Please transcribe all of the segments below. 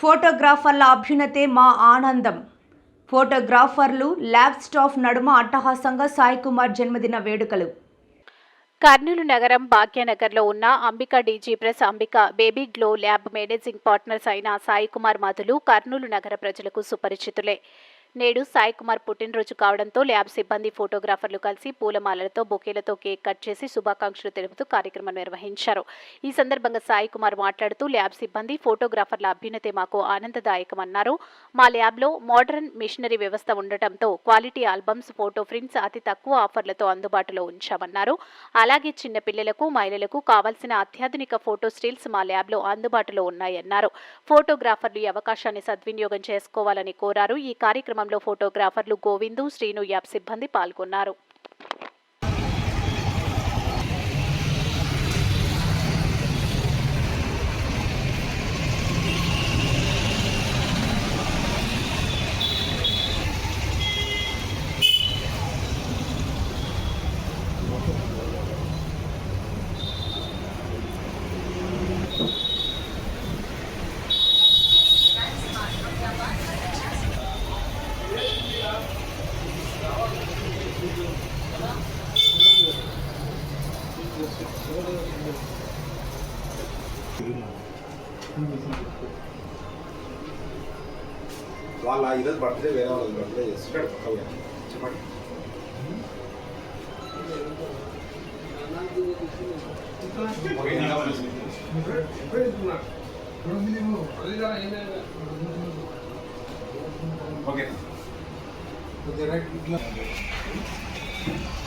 ఫోటోగ్రాఫర్ల అభ్యున్నతే మా ఆనందం. ఫోటోగ్రాఫర్లు lab staff నడుమ అట్టహాసంగా సాయి కుమార్ జన్మదిన వేడుకలు. కర్నూలు నగరం భాగ్యనగర్లో ఉన్న Ambika DG press Ambika baby glow lab managing partners అయిన సాయి కుమార్ మధులు కర్నూలు నగర ప్రజలకు సుపరిచితులే. నేడు సాయి కుమార్ పుట్టినరోజు కావడంతో ల్యాబ్ సిబ్బంది ఫోటోగ్రాఫర్లు కలిసి పూలమాలలతో బొకేలతో కేక్ కట్ చేసి శుభాకాంక్షలు తెలుపుతూ కార్యక్రమం నిర్వహించారు. ఈ సందర్భంగా సాయి కుమార్ మాట్లాడుతూ ల్యాబ్ సిబ్బంది ఫోటోగ్రాఫర్ల అభ్యున్నతే మాకు ఆనందదాయకమన్నారు. మా ల్యాబ్లో మోడర్న్ మిషనరీ వ్యవస్థ ఉండటంతో క్వాలిటీ ఆల్బమ్స్ ఫోటో ప్రింట్స్ అతి తక్కువ ఆఫర్లతో అందుబాటులో ఉంచామన్నారు. అలాగే చిన్న పిల్లలకు మహిళలకు కావాల్సిన అత్యాధునిక ఫోటో స్టిల్స్ మా ల్యాబ్లో అందుబాటులో ఉన్నాయన్నారు. ఫోటోగ్రాఫర్లు ఈ అవకాశాన్ని సద్వినియోగం చేసుకోవాలని కోరారు. ఈ కార్యక్రమం కార్యక్రమంలో ఫోటోగ్రాఫర్లు గోవిందు శ్రీను యాప్ సిబ్బంది పాల్గొన్నారు. వాళ్ళ ఈరోజు బర్త్డే వేరే వాళ్ళ బర్త్డే చేస్తున్నాడు పక్కగా చెప్పండి ఓకే Hi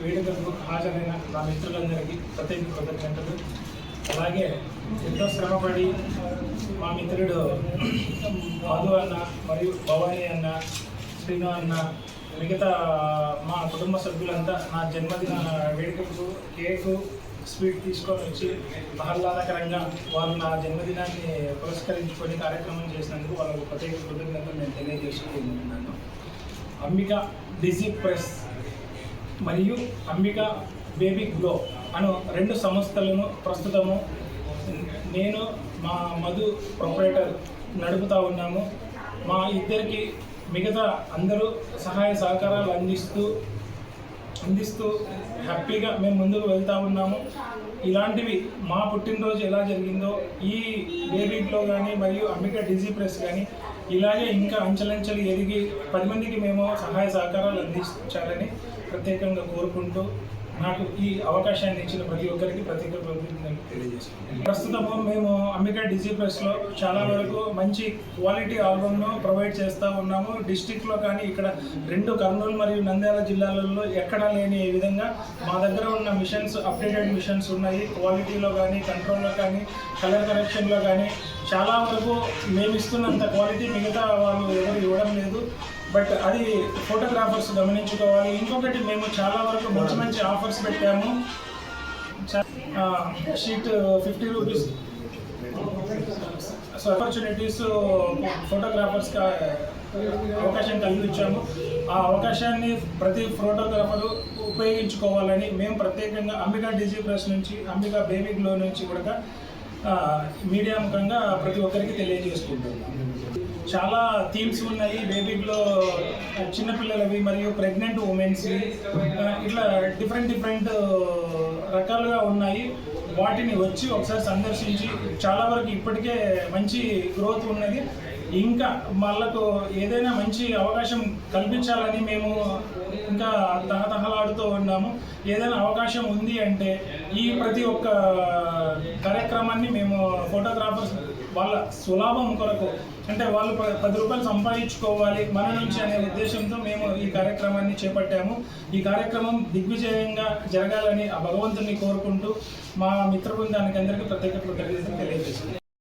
వేడుకలకు హాజరైన నా మిత్రులందరికీ ప్రత్యేక కృతజ్ఞతలు అలాగే ఎంతో శ్రమపడి మా మిత్రుడు మధు అన్న మరియు భవానీ అన్న శ్రీను అన్న మిగతా మా కుటుంబ సభ్యులంతా నా జన్మదిన వేడుకలకు కేకు స్వీట్ తీసుకొని వచ్చి ఆహ్లాదకరంగా వాళ్ళు నా జన్మదినాన్ని పురస్కరించుకొని కార్యక్రమం చేసినందుకు వాళ్ళకు ప్రత్యేక కృతజ్ఞతలు నేను తెలియజేసుకుంటున్నాను. అంబిక డిజీ ప్రెస్ మరియు అంబిక బేబీ గ్లో అను రెండు సంస్థలను ప్రస్తుతము నేను మా మధు ప్రొపరేటర్ నడుపుతా ఉన్నాము. మా ఇద్దరికి మిగతా అందరూ సహాయ సహకారాలు అందిస్తూ అందిస్తూ హ్యాపీగా మేము ముందుకు వెళ్తూ ఉన్నాము. ఇలాంటివి మా పుట్టినరోజు ఎలా జరిగిందో ఈ బేబీలో కానీ మరియు అంబికా డిజీ ప్రెస్ కానీ ఇలాగే ఇంకా అంచెలంచెలు ఎదిగి పది మందికి మేము సహాయ సహకారాలు అందించాలని ప్రత్యేకంగా కోరుకుంటూ నాకు ఈ అవకాశాన్ని ఇచ్చిన ప్రతి ఒక్కరికి ప్రత్యేక కృతజ్ఞతలు తెలియజేస్తున్నాను. ప్రస్తుతము మేము అంబికా డిజీ ప్రెస్లో చాలా వరకు మంచి క్వాలిటీ ఆల్బమ్ను ప్రొవైడ్ చేస్తూ ఉన్నాము. డిస్టిక్లో కానీ ఇక్కడ రెండు కర్నూలు మరియు నంద్యాల జిల్లాలలో ఎక్కడా లేని విధంగా మా దగ్గర ఉన్న మిషన్స్ అప్డేటెడ్ మిషన్స్ ఉన్నాయి. క్వాలిటీలో కానీ కంట్రోల్లో కానీ కలర్ కరెక్షన్లో కానీ చాలా వరకు మేము ఇస్తున్నంత క్వాలిటీ మిగతా వాళ్ళు ఎవరు ఇవ్వడం లేదు. బట్ అది ఫోటోగ్రాఫర్స్ గమనించుకోవాలి. ఇంకొకటి మేము చాలా వరకు మంచి మంచి ఆఫర్స్ పెట్టాము. Sheet fifty rupees so opportunities ఫోటోగ్రాఫర్స్కి అవకాశం కల్పించాము. ఆ అవకాశాన్ని ప్రతి ఫోటోగ్రాఫరు ఉపయోగించుకోవాలని మేము ప్రత్యేకంగా అంబికా డిజీ ప్రెస్ నుంచి అంబికా బేబీ గ్లో నుంచి కూడా మీడియా ముఖంగా ప్రతి ఒక్కరికి తెలియజేసుకుంటున్నాం. చాలా థీమ్స్ ఉన్నాయి. బేబీలో చిన్నపిల్లలవి మరియు ప్రెగ్నెంట్ ఉమెన్స్ ఇట్లా డిఫరెంట్ డిఫరెంట్ రకాలుగా ఉన్నాయి. వాటిని వచ్చి ఒకసారి సందర్శించి చాలా వరకు ఇప్పటికే మంచి గ్రోత్ ఉన్నది. ఇంకా వాళ్ళకు ఏదైనా మంచి అవకాశం కల్పించాలని మేము ఇంకా మాట్లాడుతూ ఉన్నాము. ఏదైనా అవకాశం ఉంది అంటే ఈ ప్రతి ఒక్క కార్యక్రమాన్ని మేము ఫోటోగ్రాఫర్స్ వాళ్ళ సులాభం కొరకు అంటే వాళ్ళు పది రూపాయలు సంపాదించుకోవాలి మన నుంచి అనే ఉద్దేశంతో మేము ఈ కార్యక్రమాన్ని చేపట్టాము. ఈ కార్యక్రమం దిగ్విజయంగా జరగాలని ఆ భగవంతుని కోరుకుంటూ మా మిత్ర బృందానికి అందరికీ ప్రత్యేక కృతజ్ఞతలు తెలియజేస్తున్నాను.